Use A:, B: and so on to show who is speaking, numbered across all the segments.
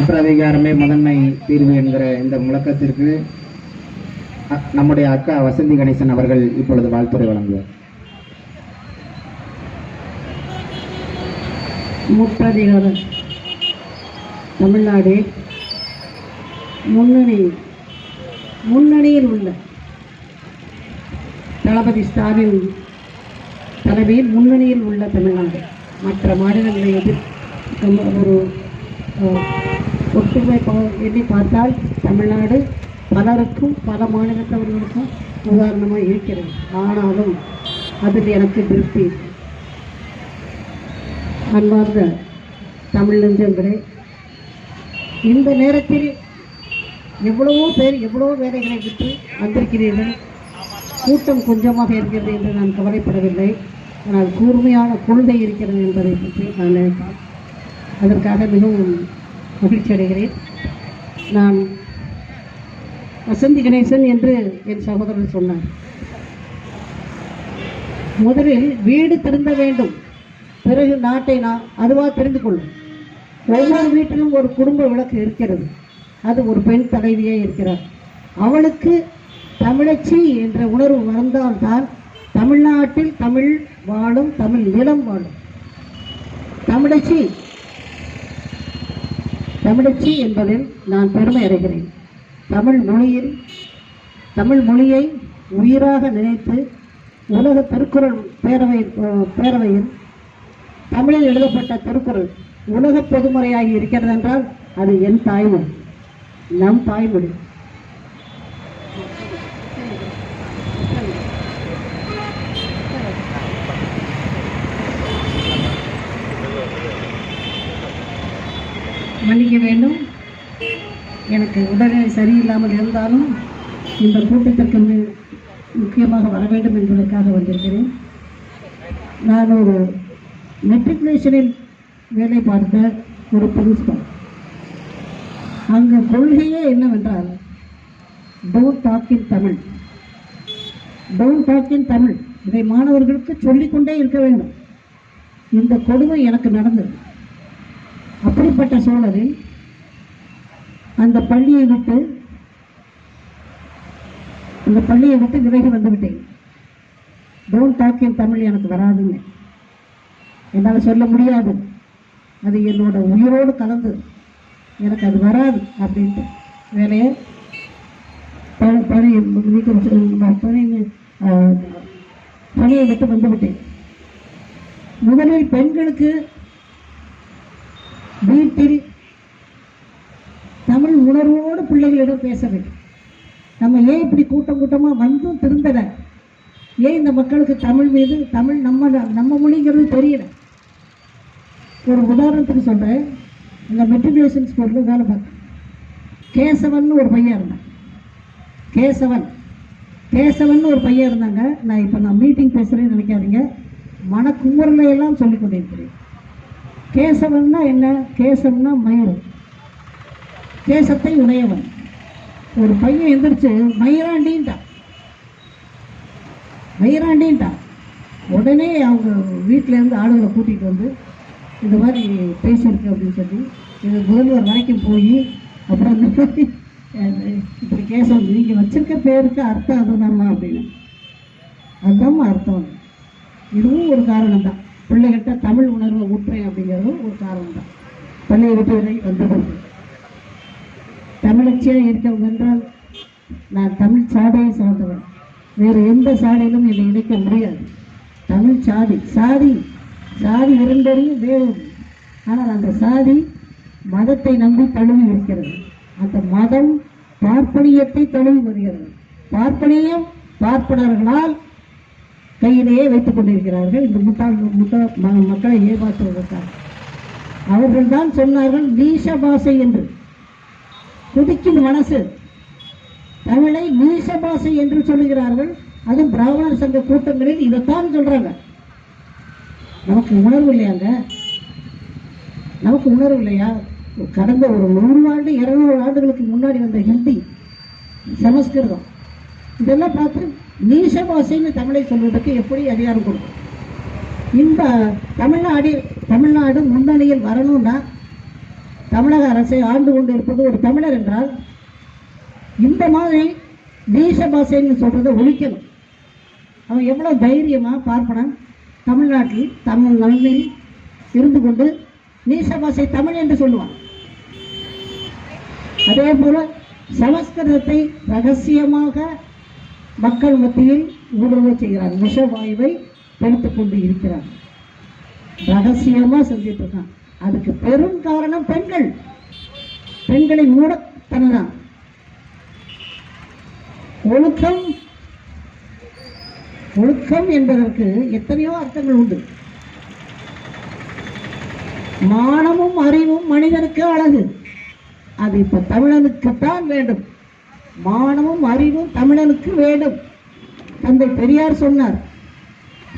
A: முற்றதிகாரமே முதன்மை தீர்வு என்கிற இந்த முழக்கத்திற்கு நம்முடைய அக்கா வசந்தி கணேசன் அவர்கள் இப்பொழுது வாழ்த்துரை வழங்குவார்.
B: முற்றதிகாரம் தமிழ்நாடு முன்னணி முன்னணியில் உள்ள தளபதி ஸ்டாலின் தலைமையில் முன்னணியில் உள்ள தமிழ்நாடு. மற்ற மாநிலங்களை எதிர் ஒரு ஒற்றுமை எண்ணி பார்த்தால் தமிழ்நாடு பலருக்கும் பல மாநிலத்தவர்களுக்கும் உதாரணமாக இருக்கிறது. ஆனாலும் அதில் எனக்கு திருப்தி. அன்பார்ந்த தமிழ் நெஞ்சங்களே இந்த நேரத்தில் எவ்வளவோ பேர் எவ்வளவோ வேலைகளை விட்டு வந்திருக்கிறீர்கள். கூட்டம் கொஞ்சமாக இருக்கிறது என்று நான் கவலைப்படவில்லை. ஆனால் கூர்மையான கொள்கை இருக்கிறது என்பதை பற்றி நான் நினைப்பேன். அதற்காக மிகவும் மகிழ்ச்சி அடைகிறேன் நான் வசந்தி கணேசன் என்று என் சகோதரர் சொன்னார். முதலில் வீடு திருந்த வேண்டும். பிறகு நாட்டை நான் அதுவாக தெரிந்து கொள்ளும். ஒவ்வொரு வீட்டிலும் ஒரு குடும்ப விளக்கு இருக்கிறது. அது ஒரு பெண் தலைவியே இருக்கிறார். அவளுக்கு தமிழச்சி என்ற உணர்வு வந்தால்தான் தமிழ்நாட்டில் தமிழ் வாழும் தமிழ் நிலம் வாழும். தமிழச்சி தமிழச்சி என்பதில் நான் பெருமை அடைகிறேன். தமிழ் மொழியில் தமிழ் மொழியை உயிராக நினைத்து உலக திருக்குறள் பேரவை பேரவையில் தமிழில் எழுதப்பட்ட திருக்குறள் உலக பொதுமுறையாகி இருக்கிறது என்றால் அது என் தாய்மொழி நம் தாய்மொழி. மன்னிக்க வேண்டும். எனக்கு உடல்நிலை சரியில்லாமல் இருந்தாலும் இந்த கூட்டத்திற்கு முக்கியமாக வர வேண்டும் என்பதற்காக வந்திருக்கிறேன். நான் ஒரு மெட்ரிகுலேஷனில் வேலை பார்த்த ஒரு பிரின்சிபல் அங்கே கொள்கையே என்னவென்றால் don't talk in Tamil don't talk in Tamil இதை மாணவர்களுக்கு சொல்லிக்கொண்டே இருக்க வேண்டும். இந்த கொடுமை எனக்கு நடந்தது. அப்பேற்பட்ட சூழலில் அந்த பள்ளியை விட்டு அந்த பள்ளியை விட்டு விலகி வந்துவிட்டேன். டோன்ட் டாக் இன் தமிழ் எனக்கு வராதுங்க. என்னால் சொல்ல முடியாது. அது என்னோட உயிரோடு கலந்து எனக்கு அது வராது அப்படின்ட்டு. வேலையை பணி பணி நீக்கம் பணி பணியை விட்டு வந்துவிட்டேன். முதலில் பெண்களுக்கு வீட்டில் தமிழ் உணர்வோடு பிள்ளைகளிடம் பேச வேண்டும். நம்ம ஏன் இப்படி கூட்டம் கூட்டமாக வந்தும் திருந்தலை? ஏன் இந்த மக்களுக்கு தமிழ் மீது தமிழ் நம்ம நம்ம மொழிங்கிறது தெரியல? ஒரு உதாரணத்துக்கு சொல்கிறேன் இந்த மெட்ரிகுலேஷன் ஸ்கூலில் வேலை பார்த்தேன். கேசவன் ஒரு பையன் இருந்தான். கேசவன். கேசவன் ஒரு பையன் இருந்தாங்க. நான் இப்போ நான் மீட்டிங் பேசுகிறேன்னு நினைக்காதீங்க. மனக்குமுறலை எல்லாம் சொல்லிக் கொண்டிருக்கிறேன். கேசவன்னா என்ன? கேசம்னா மயிறு. கேசத்தை உடையவன். ஒரு பையன் எந்திரிச்சு மயிராண்டின்ட்டான் மயிராண்டின்ட்டான் உடனே அவங்க வீட்டிலேருந்து ஆளுகளை கூட்டிகிட்டு வந்து இந்த மாதிரி பேசியிருக்கு அப்படின்னு சொல்லி இது முதல்வர் வரைக்கும் போய் அப்புறம் இந்த மாதிரி இப்படி கேசம் நீங்கள் வச்சுருக்க பேருக்கு அர்த்தம் அதுதாம்மா அப்படின்னு. அதுதாம்மா அர்த்தம். இதுவும் ஒரு காரணம் தான் பிள்ளைகிட்ட தமிழ் உணர்வை ஊற்றை அப்படிங்கிறதும் ஒரு காரணம் தான் பள்ளியை விட்டு வந்தது தமிழச்சியாக இருக்கவங்க என்றால் நான் தமிழ் சாதையை சார்ந்தவன். வேறு எந்த சாதியிலும் என்னை இணைக்க முடியாது. தமிழ் சாதி சாதி சாதி இரண்டரையும் வேறு. ஆனால் அந்த சாதி மதத்தை நம்பி தழுவி இருக்கிறது. அந்த மதம் பார்ப்பனியத்தை தழுவி வருகிறது. பார்ப்பனியம் பார்ப்பனர்களால் கையிலேயே வைத்துக் கொண்டிருக்கிறார்கள். இந்த முட்டாள் முட்டா ம- மக்களை ஏமாற்றுவதற்காக. அவர்கள் தான் சொன்னார்கள் நீஷ பாஷை என்று. குதிக்கும் மனசு. தமிழை நீச பாஷை என்று சொல்லுகிறார்கள். அதுவும் பிராமணர் சங்க கூட்டங்களில் இதைத்தான் சொல்றாங்க. நமக்கு உணர்வு இல்லையாங்க? நமக்கு உணர்வு இல்லையா? கடந்த ஒரு நூறு ஆண்டு இருநூறு ஆண்டுகளுக்கு முன்னாடி வந்த ஹிந்தி சமஸ்கிருதம். இதெல்லாம் பார்த்து நீசபாஷைன்னு தமிழை சொல்வதற்கு எப்படி அதிகாரம் கொடுக்கும்? இந்த தமிழ்நாடு தமிழ்நாடு முன்னணியில் வரணும்னா தமிழக அரசை ஆண்டு கொண்டு இருப்பது ஒரு தமிழர் என்றால் இந்த மாதிரி தேச பாஷைன்னு சொல்கிறத ஒழிக்கணும். அவன் எவ்வளோ தைரியமாக பார்ப்பனன் தமிழ்நாட்டில் தமிழ் மண்ணில் இருந்து கொண்டு நீச பாஷை தமிழ் என்று சொல்லுவான். அதே போல் சமஸ்கிருதத்தை ரகசியமாக மக்கள் மத்தியில் ஊடுருவ செய்கிறார் விஷவாயுவை பெருத்து கொண்டு இருக்கிறார். ரகசியமாக செஞ்சுட்டு இருக்கான். அதுக்கு பெரும் காரணம் பெண்கள். பெண்களை மூடத்தனதான் ஒழுக்கம் ஒழுக்கம் என்பதற்கு எத்தனையோ அர்த்தங்கள் உண்டு. மானமும் அறிவும் மனிதனுக்கு அழகு. அது இப்ப தமிழனுக்குத்தான் வேண்டும். மானமும் அறிவும் தமிழனுக்கு வேண்டும். தந்தை பெரியார் சொன்னார்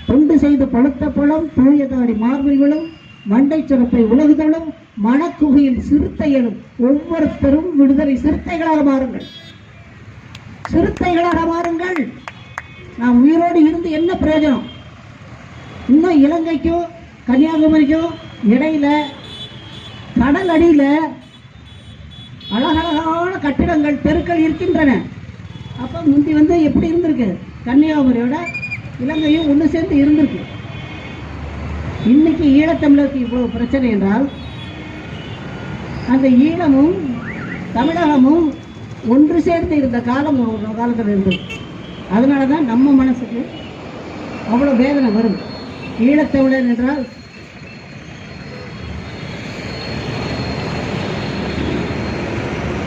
B: தொண்டு செய்து பழுத்த பழம் தூயதாடி மார்பில்களும் மண்டை சுரப்பை உலகுதலும் மணக்குகையில் சிறுத்தைகளும் ஒவ்வொருத்தரும் விடுதலை சிறுத்தைகளாக மாறுங்கள். சிறுத்தைகளாக மாறுங்கள். நாம் உயிரோடு இருந்து என்ன பிரயோஜனம்? இன்னும் இலங்கைக்கும் கன்னியாகுமரிக்கும் இடையில கடல் அடியில அழகழகான கட்டிடங்கள் தெருக்கள் இருக்கின்றன. அப்போ முந்தி வந்து எப்படி இருந்திருக்கு? கன்னியாகுமரியோட இலங்கையும் ஒன்று சேர்ந்து இருந்திருக்கு. இன்னைக்கு ஈழத்தமிழருக்கு இவ்வளவு பிரச்சனை என்றால் அந்த ஈழமும் தமிழகமும் ஒன்று சேர்ந்து இருந்த காலம் ஒரு காலத்தில் இருந்தது. அதனால தான் நம்ம மனசுக்கு அவ்வளோ வேதனை வரும். ஈழத்தமிழர் என்றால்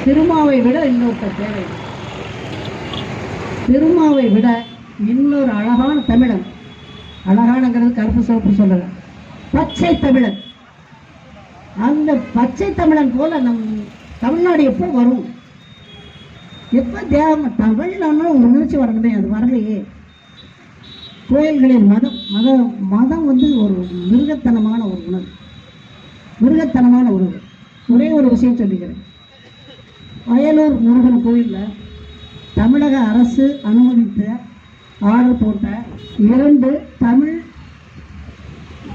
B: திருமாவை விட இன்னொருத்தர் தேவை. திருமாவை விட இன்னொரு அழகான தமிழன். அழகானங்கிறது கருப்பு சிவப்பு சொல்லலை பச்சை தமிழன். அந்த பச்சை தமிழன் போல நம் தமிழ்நாடு எப்போ வரும்? எப்போ தேவ தமிழ்னு உணர்ச்சி வரணுமே அது வரலையே. கோயில்களின் மதம் மத மதம் வந்து ஒரு மிருகத்தனமான ஒரு உணர்வு. மிருகத்தனமான உணர்வு. ஒரே ஒரு விஷயம் சொல்லிக்கிறேன். வயலூர் முருகன் கோயிலில் தமிழக அரசு அனுமதித்த ஆர்டர் போட்ட இரண்டு தமிழ்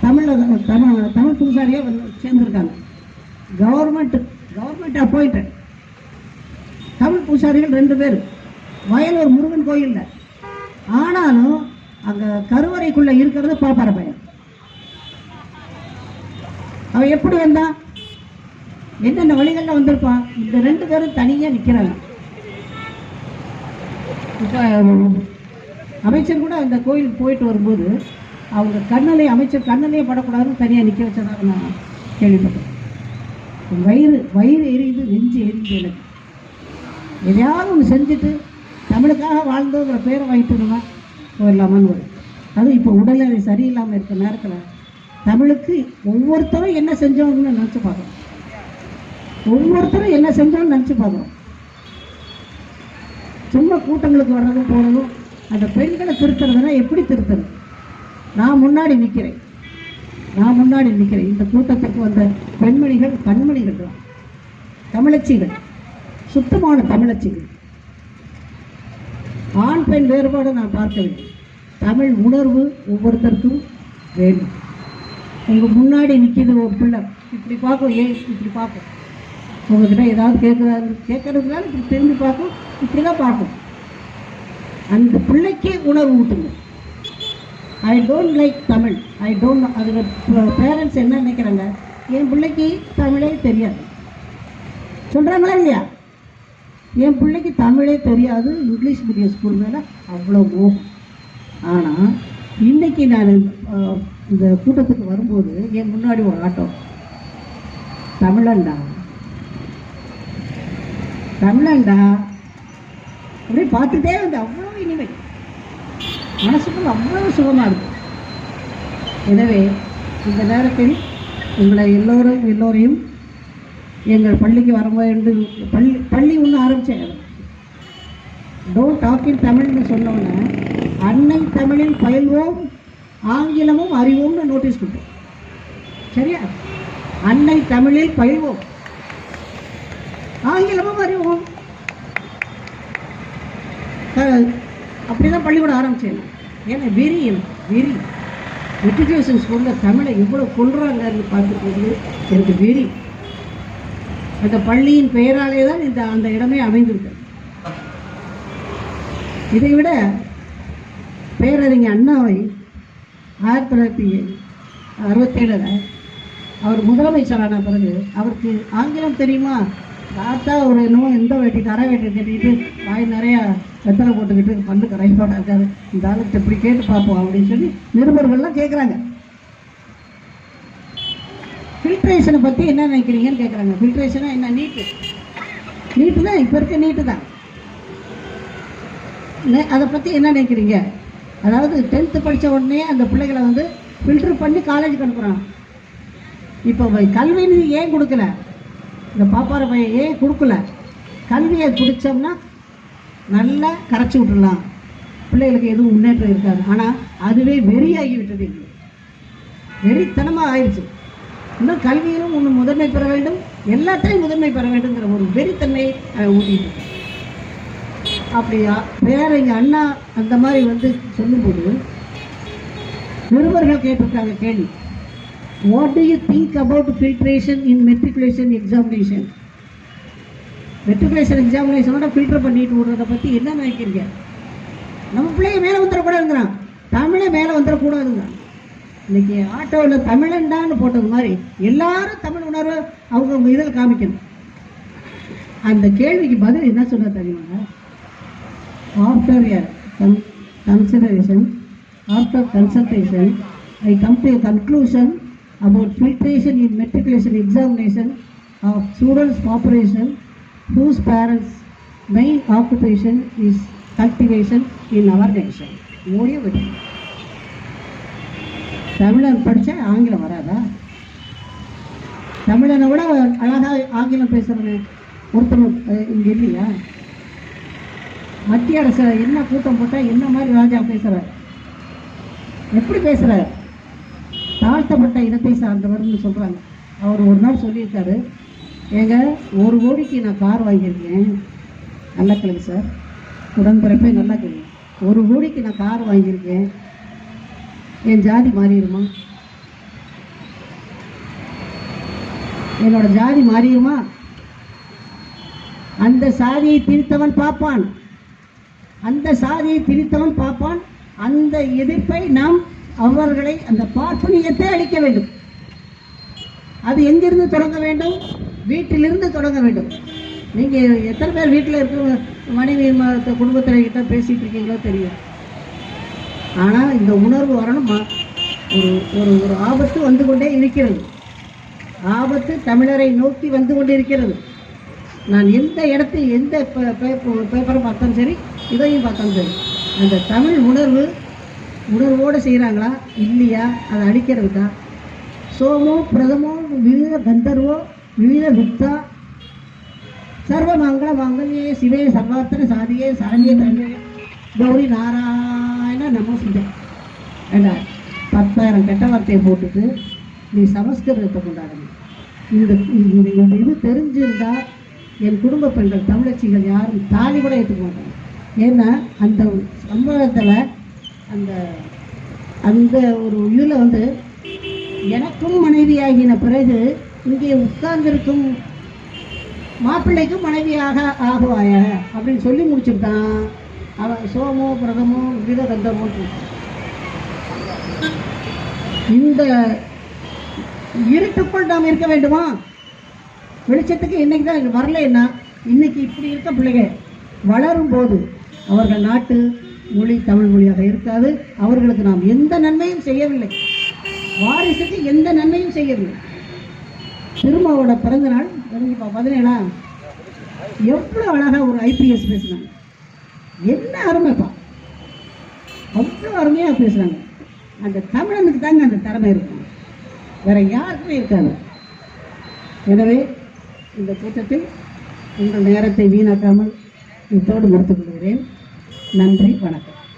B: தமிழக தமிழ் தமிழ் பூசாரியாக வந்து சேர்ந்துருக்காங்க. கவர்மெண்ட் கவர்மெண்ட் அப்பாயிண்டட் தமிழ் பூசாரிகள் ரெண்டு பேர். வயலூர் முருகன் கோயிலில். ஆனாலும் அங்கே கருவறைக்குள்ளே இருக்கிறது பாப்பார பையன். அவன் எப்படி வந்தான்? என்னென்ன வழிகளில் வந்திருப்பான்? இந்த ரெண்டு பேரும் தனியாக நிற்கிறாங்க இப்போ அமைச்சர் கூட அந்த கோயிலுக்கு போயிட்டு வரும்போது அவங்க கண்ணிலே அமைச்சர் கண்ணிலே படக்கூடாதுன்னு தனியாக நிற்க வச்சதாக நான் கேள்விப்பட்டேன். வயிறு வயிறு எரியுது நெஞ்சு எரியுது எனக்கு. எதையாவது ஒன்று செஞ்சுட்டு தமிழுக்காக வாழ்ந்தோங்கிற பேரை வாங்கிட்டு போயிடலாமான்னு ஒரு அதுவும் இப்போ உடல்நிலை சரியில்லாமல் இருக்க நேரத்தில் தமிழுக்கு ஒவ்வொருத்தரும் என்ன செஞ்சவங்கன்னு நினச்சி பார்க்கணும். ஒவ்வொருத்தரும் என்ன செஞ்சாலும் நினச்சி பார்க்குறோம் சும்மா கூட்டங்களுக்கு வர்றதும் போகிறதும் அந்த பெண்களை திருத்துறதுன்னா எப்படி திருத்துறது நான் முன்னாடி நிற்கிறேன் நான் முன்னாடி நிற்கிறேன் இந்த கூட்டத்துக்கு வந்த பெண்மணிகள் கண்மணிகள் தான். தமிழச்சிகள். சுத்தமான தமிழச்சிகள். ஆண் பெண் வேறுபாடு நான் பார்க்கவில்லை. தமிழ் உணர்வு ஒவ்வொருத்தருக்கும் வேணும் உங்கள் முன்னாடி நிற்கிது ஒரு பிள்ளை. இப்படி பார்க்கும் ஏ இப்படி பார்க்கும் உங்ககிட்ட ஏதாவது கேட்குறாரு கேட்கறதுனால இப்படி திரும்பி பார்க்கும். இப்படி தான் பார்க்கும். அந்த பிள்ளைக்கே உணர்வு ஊட்டுங்க. I don't like Tamil. I don't அதில் பேரண்ட்ஸ் என்ன நினைக்கிறாங்க? என் பிள்ளைக்கு தமிழே தெரியாது. சொல்கிறாங்களா இல்லையா? என் பிள்ளைக்கு தமிழே தெரியாது. இங்கிலீஷ் மீடியம் ஸ்கூல் மேலே அவ்வளோ மோகம். ஆனால் இன்றைக்கி நான் இந்த கூட்டத்துக்கு வரும்போது என் முன்னாடி ஒரு ஆட்டோ. தமிழன்டா. தமிழண்டா அப்படியே பார்த்துட்டே வந்து அவ்வளோ இனிமை. மனசுக்குள்ள அவ்வளோ சுகமாக இருக்கும் எனவே இந்த நேரத்தில் உங்களை எல்லோரும் எல்லோரையும் எங்கள் பள்ளிக்கு வர வேண்டும். பள்ளி பள்ளி ஒன்று ஆரம்பித்தேன் டோன்ட் டாக்கின் தமிழ்னு சொன்னோன்னே அன்னை தமிழில் பயில்வோம் ஆங்கிலமும் அறிவோம்னு நோட்டீஸ் கொடுத்தோம் சரியா? அன்னை தமிழில் பயில்வோம். ஆங்கிலமும் அறிவோம் அப்படிதான் பள்ளிக்கூடம் ஆரம்பிச்சேன். ஏன்னா வெறி எனக்கு வெறி மெட்ரிகுலேஷன் ஸ்கூலில் தமிழை எவ்வளோ கொள்றாங்கன்னு பார்த்துக்கிறது எனக்கு வெறி. அந்த பள்ளியின் பெயராலே தான் இந்த அந்த இடமே அமைந்திருக்கு. இதை விட பேரறிஞர் அண்ணாவை ஆயிரத்தி தொள்ளாயிரத்தி அறுபத்தேழில் அவர் முதலமைச்சரான பிறகு அவருக்கு ஆங்கிலம் தெரியுமா? பார்த்தா ஒரு என்னமோ எந்த வேட்டி கரை வேட்டி கட்டிக்கிட்டு வாய் நிறையா வெத்தலை போட்டுக்கிட்டு பண்ணு கரையோட இருக்காது இந்த ஆளுக்கு இப்படி கேட்டு பார்ப்போம் அப்படின்னு சொல்லி நிருபர்கள்லாம் கேட்குறாங்க ஃபில்ட்ரேஷனை பற்றி என்ன நினைக்கிறீங்கன்னு கேட்குறாங்க ஃபில்ட்ரேஷனாக என்ன? நீட்டு. நீட்டு தான் இப்போ இருக்க நீட்டு தான். அதை பற்றி என்ன நினைக்கிறீங்க? அதாவது டென்த்து படித்த உடனே அந்த பிள்ளைகளை வந்து ஃபில்ட்ரு பண்ணி காலேஜுக்கு அனுப்புகிறான் இப்போ கல்வின்னு ஏன் கொடுக்கல? இந்த பாப்பார பையன் ஏன் கொடுக்கல. கல்வியை பிடிச்சோம்னா நல்லா கரைச்சி விட்டுடலாம். பிள்ளைகளுக்கு எதுவும் முன்னேற்றம் இருக்காது. ஆனால் அதுவே வெறியாகி விட்டது எங்களுக்கு வெறித்தனமாக ஆயிடுச்சு. இன்னும் கல்வியிலும் ஒன்று முதன்மை பெற வேண்டும். எல்லாத்தையும் முதன்மை பெற வேண்டுங்கிற ஒரு வெறித்தன்மையை ஊட்டிட்டு அப்படியா? வேற எங்கள் அண்ணா அந்த மாதிரி வந்து சொல்லும்போது நிருபர்கள் கேட்டிருக்காங்க கேள்வி. What do you think about filtration in matriculation examination matriculation எக்ஸாமினேஷனோட filter பண்ணிட்டு விடுறத பற்றி என்ன நினைக்கிறீங்க? நம்ம பிள்ளைங்க மேலே வந்துடக்கூடாதுங்கிறான். தமிழை மேலே வந்துடக்கூடாதுங்கிறான். இன்னைக்கு ஆட்டோவில் தமிழண்டான்னு போட்டது மாதிரி எல்லாரும் தமிழ் உணர அவங்க அவங்க இதில் காமிக்கணும். அந்த கேள்விக்கு பதில் என்ன சொல்ல தெரியுமாங்க ஆஃப்டர் a கன் consideration, after consultation, I come to conclusion about filtration in matriculation examination of students' population whose parents' main occupation is cultivation in our nation. மூடிய விடு தமிழர் படித்தா ஆங்கிலம் வராதா தமிழனை விட அழகாக ஆங்கிலம் பேசுகிறவன் ஒருத்தர் இங்கே இல்லையா மத்திய அரசு என்ன கூட்டம் போட்டால் என்ன மாதிரி ராஜா பேசுகிறார் எப்படி பேசுகிறார் தாழ்த்தப்பட்ட இனத்தை சார்ந்தவர்னு சொல்கிறாங்க அவர் ஒரு நாள் சொல்லியிருக்காரு ஏங்க ஒரு கோடிக்கு நான் கார் வாங்கியிருக்கேன். நல்லா கேளுங்க சார். உடன்பிறப்பே நல்லா கேளுங்க. ஒரு கோடிக்கு நான் கார் வாங்கியிருக்கேன். என் ஜாதி மாறிடுமா? என்னோட ஜாதி மாறிடுமா? அந்த சாதியை பிரித்தவன் பார்ப்பான் அந்த சாதியை பிரித்தவன் பார்ப்பான் அந்த எதிர்ப்பை நாம் அவர்களை அந்த பார்ப்பனியத்தை அளிக்க வேண்டும். அது எங்கிருந்து தொடங்க வேண்டும்? வீட்டிலிருந்து தொடங்க வேண்டும். நீங்கள் எத்தனை பேர் வீட்டில் இருக்கிற மனைவி ம- குடும்பத்தில் கிட்ட பேசிகிட்டு இருக்கீங்களோ தெரியும். ஆனால் இந்த உணர்வு வரணும். ஒரு ஒரு ஒரு ஆபத்து வந்து கொண்டே இருக்கிறது. ஆபத்து தமிழரை நோக்கி வந்து கொண்டு இருக்கிறது. நான் எந்த இடத்தில் எந்த பே- பேப்பரை பார்த்தாலும் சரி இதையும் பார்த்தாலும் சரி அந்த தமிழ் உணர்வு உணர்வோடு செய்கிறாங்களா இல்லையா? அதை அடிக்கிறதுக்கா சோமோ பிரதமோ விவித கந்தர்வோ விவித வித்தா சர்வ மங்கள மங்கல்யே சிவே சர்வார்த்தன சாதியே சரண்யே தன்யே கௌரி நாராயண நமோ சிவ ஏண்டா பத்தாயிரம் கெட்ட வார்த்தையை போட்டுட்டு நீ சமஸ்கிருதத்தை கொண்டாடணும் இந்த இந்த இந்த இது தெரிஞ்சிருந்தா என் குடும்ப பெண்கள் தமிழச்சிகள் யாரும் தாலி கூட ஏற்றுக்க மாட்டாங்க. ஏன்னா அந்த சம்பவத்தில் அந்த அந்த ஒரு இதில் வந்து எனக்கும் மனைவியாகின பிறகு இங்கே உட்கார்ந்திருக்கும் மாப்பிள்ளைக்கும் மனைவியாக ஆகுவாய? அப்படின்னு சொல்லி முடிச்சுட்டான் அவன் சோமோ பிரதமோ வித கந்தமோ இந்த இருட்டுக்குள் நாம் இருக்க வேண்டுமா? வெளிச்சத்துக்கு இன்னைக்கு தான் வரலைன்னா இன்னைக்கு இப்படி இருக்க பிள்ளைங்க வளரும் போது அவர்கள் நாட்டு மொழி தமிழ் மொழியாக இருக்காது. அவர்களுக்கு நாம் எந்த நன்மையும் செய்யவில்லை. வாரிசுக்கு எந்த நன்மையும் செய்யவில்லை. திருமாவோட பிறந்த நாள் தெரிஞ்சுப்பா பதினேழா? எவ்வளோ அழகாக ஒரு ஐபிஎஸ் பேசுனாங்க. என்ன அருமைப்பா அவ்வளோ அருமையாக பேசுகிறாங்க அந்த தமிழனுக்கு தாங்க அந்த திறமை இருக்கும் வேற யாருக்குமே இருக்காது. எனவே இந்த கூட்டத்தில் உங்கள் நேரத்தை வீணாக்காமல் இத்தோடு முடித்துக் கொள்கிறேன். நன்றி வணக்கம்.